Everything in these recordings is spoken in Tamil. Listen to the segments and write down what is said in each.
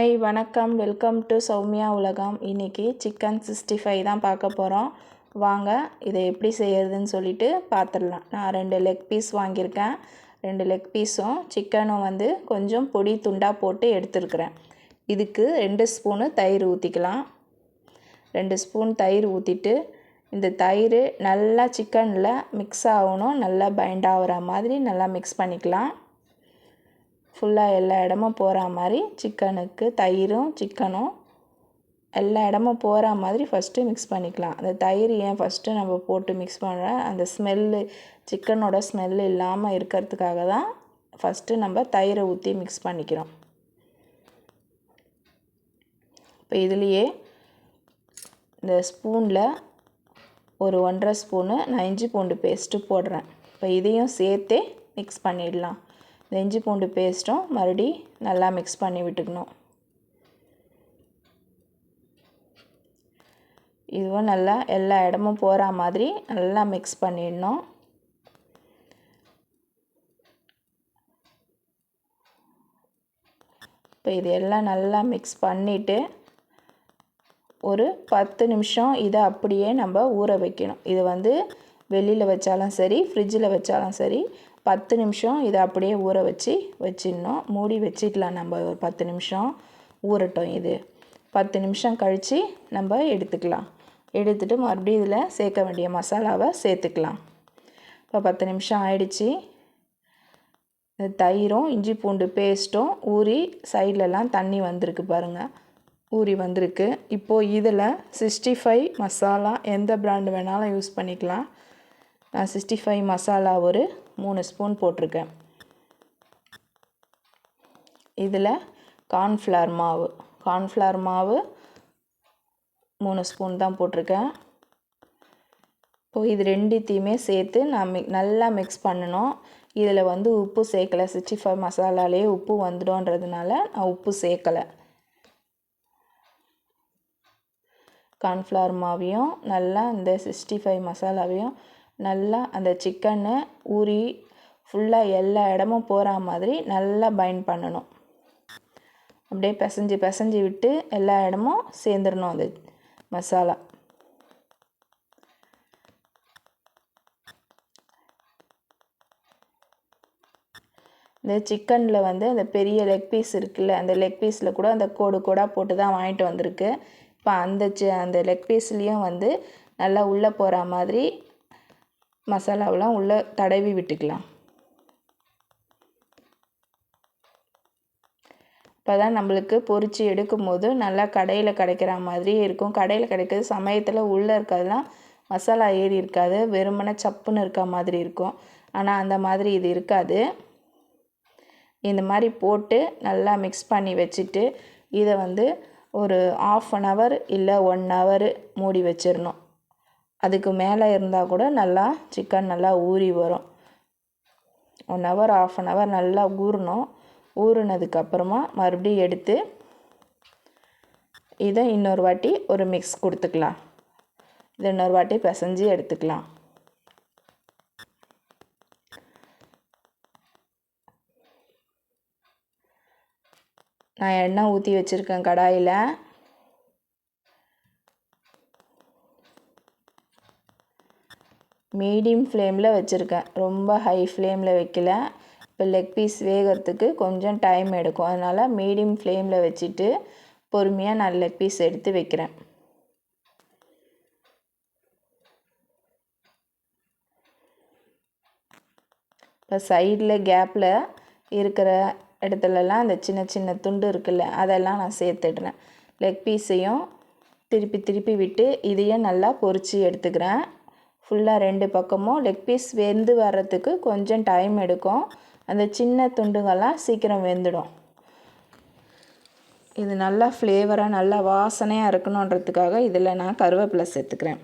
ஹாய் வணக்கம். வெல்கம் டு சௌமியா உலகம். இன்றைக்கி சிக்கன் சிக்ஸ்டி ஃபைவ் தான் பார்க்க போகிறோம் வாங்க இதை எப்படி செய்யறதுன்னு சொல்லிட்டு பார்த்துடலாம். நான் ரெண்டு லெக் பீஸ் வாங்கியிருக்கேன். ரெண்டு லெக் பீஸும் சிக்கனும் வந்து கொஞ்சம் பொடி துண்டாக போட்டு எடுத்துருக்குறேன். இதுக்கு ரெண்டு ஸ்பூனு தயிர் ஊற்றிக்கலாம் ரெண்டு ஸ்பூன் தயிர் ஊற்றிட்டு இந்த தயிர் நல்லா சிக்கனில் மிக்ஸ் ஆகணும். நல்லா பைண்ட் ஆகிற மாதிரி நல்லா மிக்ஸ் பண்ணிக்கலாம். ஃபுல்லாக எல்லா இடமும் போகிற மாதிரி சிக்கனுக்கு தயிரும் சிக்கனும் எல்லா இடமும் போகிற மாதிரி ஃபஸ்ட்டு மிக்ஸ் பண்ணிக்கலாம். அந்த தயிர் ஏன் ஃபஸ்ட்டு நம்ம போட்டு மிக்ஸ் பண்ணுற அந்த ஸ்மெல்லு சிக்கனோட ஸ்மெல்லு இல்லாமல் இருக்கிறதுக்காக தான் ஃபஸ்ட்டு நம்ம தயிரை ஊற்றி மிக்ஸ் பண்ணிக்கிறோம். இப்போ இதுலேயே இந்த ஸ்பூனில் ஒரு ஒன்றரை ஸ்பூனு நான் இஞ்சி பூண்டு பேஸ்ட்டு போடுறேன். இப்போ இதையும் சேர்த்தே மிக்ஸ் பண்ணிடலாம். இந்த இஞ்சி பூண்டு பேஸ்ட்டும் மறுபடி நல்லா மிக்ஸ் பண்ணி விட்டுக்கணும். இதுவும் நல்லா எல்லா இடமும் போகிற மாதிரி நல்லா மிக்ஸ் பண்ணிடணும். இப்போ இது எல்லாம் நல்லா மிக்ஸ் பண்ணிவிட்டு ஒரு பத்து நிமிஷம் இதை அப்படியே நம்ம ஊற வைக்கணும். இது வந்து வெளியில் வச்சாலும் சரி ஃப்ரிட்ஜில் வச்சாலும் சரி பத்து நிமிஷம் இதை அப்படியே ஊற வச்சு வச்சிடணும். மூடி வச்சிடலாம் நம்ம ஒரு பத்து நிமிஷம் ஊறட்டும் இது. பத்து நிமிஷம் கழித்து நம்ம எடுத்துக்கலாம். எடுத்துகிட்டு மறுபடியும் இதில் சேர்க்க வேண்டிய மசாலாவை சேர்த்துக்கலாம். இப்போ பத்து நிமிஷம் ஆயிடுச்சு. தயிரும் இஞ்சி பூண்டு பேஸ்ட்டும் ஊறி சைட்லலாம் தண்ணி வந்திருக்கு பாருங்கள் ஊறி வந்திருக்கு. இப்போது இதில் சிக்ஸ்டி ஃபைவ் மசாலா எந்த பிராண்டு வேணாலும் யூஸ் பண்ணிக்கலாம். நான் சிக்ஸ்டி ஃபைவ் மசாலா ஒரு மூணு ஸ்பூன் போட்டிருக்கேன். இதில் கார்ன்ஃப்ளவர் மாவு. கார்ன்ஃப்ளவர் மாவு மூணு ஸ்பூன் தான் போட்டிருக்கேன். இப்போ இது ரெண்டுத்தையுமே சேர்த்து நான் மி நல்லா மிக்ஸ் பண்ணணும். இதில் வந்து உப்பு சேர்க்கலை. சிக்ஸ்டி ஃபைவ் மசாலாலே உப்பு வந்துடும்ன்றதுனால நான் உப்பு சேர்க்கலை. கார்ன்ஃப்ளவர் மாவையும் நல்லா இந்த சிக்ஸ்டி ஃபைவ் மசாலாவையும் நல்லா அந்த சிக்கனை ஊறி ஃபுல்லாக எல்லா இடமும் போகிற மாதிரி நல்லா பைண்ட் பண்ணணும். அப்படியே பிசைஞ்சு பிசைஞ்சு விட்டு எல்லா இடமும் சேர்ந்துடணும் அந்த மசாலா இந்த சிக்கனில் வந்து அந்த பெரிய லெக் பீஸ் இருக்குல்ல அந்த லெக் பீஸில் கூட அந்த கோடு கோடாக போட்டு தான் வாங்கிட்டு வந்திருக்கு. இப்போ அந்த அந்த லெக் பீஸ்லேயும் வந்து நல்லா உள்ளே போகிற மாதிரி மசாலாவெலாம் உள்ளே தடவி விட்டுக்கலாம். இப்போ தான் நம்மளுக்கு பொறிச்சு எடுக்கும் போது நல்லா கடையில் கிடைக்கிற மாதிரியே இருக்கும். கடையில் கிடைக்கிறது சமயத்தில் உள்ளே இருக்கிறதுலாம் மசாலா ஏறி இருக்காது. வெறுமனை சப்புன்னு இருக்க மாதிரி இருக்கும். ஆனால் அந்த மாதிரி இது இருக்காது. இந்த மாதிரி போட்டு நல்லா மிக்ஸ் பண்ணி வச்சுட்டு இதை வந்து ஒரு ஆஃப் அன் ஹவர் இல்லை ஒன் ஹவர் மூடி வச்சிடணும். அதுக்கு மேலே இருந்தால் கூட நல்லா சிக்கன் நல்லா ஊறி வரும். One hour half an hour நல்லா ஊறணும். ஊறினதுக்கப்புறமா மறுபடியும் எடுத்து இதை இன்னொரு வாட்டி ஒரு மிக்ஸ் கொடுத்துக்கலாம். இதை இன்னொரு வாட்டி பிசைஞ்சு எடுத்துக்கலாம். நான் எண்ணெய் ஊற்றி வச்சுருக்கேன் கடாயில். மீடியம் ஃப்ளேமில் வச்சுருக்கேன். ரொம்ப ஹை ஃப்ளேமில் வைக்கல. இப்போ லெக் பீஸ் வேகிறதுக்கு கொஞ்சம் டைம் எடுக்கும். அதனால் மீடியம் ஃப்ளேமில் வச்சுட்டு பொறுமையாக நான் லெக் பீஸ் எடுத்து வைக்கிறேன். இப்போ சைடில் கேப்பில் இருக்கிற இடத்துலலாம் அந்த சின்ன சின்ன துண்டு இருக்குல்ல அதெல்லாம் நான் சேர்த்துடுறேன். லெக் பீஸையும் திருப்பி திருப்பி விட்டு இதையும் நல்லா பொறிச்சு எடுத்துக்கிறேன். ஃபுல்லாக ரெண்டு பக்கமும் லெக் பீஸ் வெந்து வர்றதுக்கு கொஞ்சம் டைம் எடுக்கும். அந்த சின்ன துண்டுங்கள்லாம் சீக்கிரம் வெந்துடும். இது நல்லா ஃப்ளேவராக நல்லா வாசனையாக இருக்கணுன்றதுக்காக இதில் நான் கருவேப்பிலை சேர்த்துக்கிறேன்.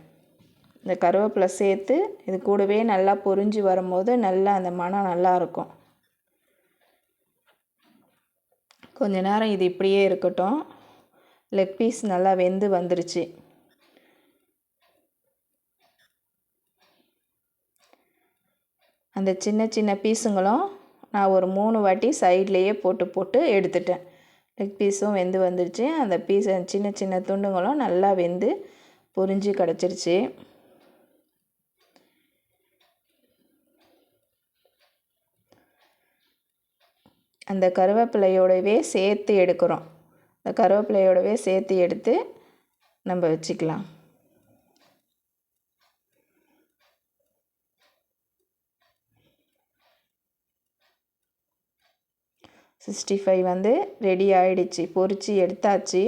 இந்த கருவேப்பிலை சேர்த்து இது கூடவே நல்லா பொரிஞ்சு வரும்போது நல்லா அந்த மனம் நல்லாயிருக்கும் கொஞ்ச நேரம் இது இப்படியே இருக்கட்டும். லெக் பீஸ் நல்லா வெந்து வந்துருச்சு. அந்த சின்ன சின்ன பீஸுங்களும் நான் ஒரு மூணு வாட்டி சைட்லேயே போட்டு போட்டு எடுத்துட்டேன். லெக் பீஸும் வெந்து வந்துடுச்சு அந்த பீஸ் சின்ன சின்ன துண்டுங்களும் நல்லா வெந்து பொரிஞ்சு கிடச்சிருச்சு. அந்த கருவேப்பிலையோடவே சேர்த்து எடுக்கிறோம். அந்த கருவேப்பிலையோடவே சேர்த்து எடுத்து நம்ம வச்சுக்கலாம். சிக்ஸ்டி ஃபைவ் வந்து ரெடி ஆகிடுச்சு பொரித்து எடுத்தாச்சு.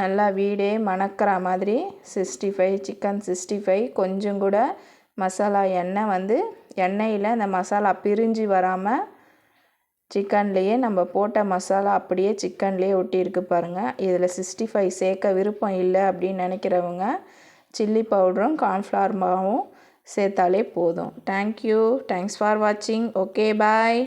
நல்லா வீடே மணக்கிற மாதிரி sixty five chicken sixty five கொஞ்சம் கூட மசாலா எண்ணெய் வந்து எண்ணெயில் அந்த மசாலா பிரிஞ்சு வராமல் சிக்கன்லேயே நம்ம போட்ட மசாலா அப்படியே சிக்கன்லேயே ஒட்டியிருக்கு பாருங்கள் இதில் சிக்ஸ்டி ஃபைவ் சேர்க்க விருப்பம் இல்லை அப்படின்னு நினைக்கிறவங்க சில்லி பவுடரும் கார்ன்ஃப்ளவர் மாவும் சேர்த்தாலே போதும். தேங்க்யூ தேங்க்ஸ் ஃபார் வாட்சிங் ஓகே பாய்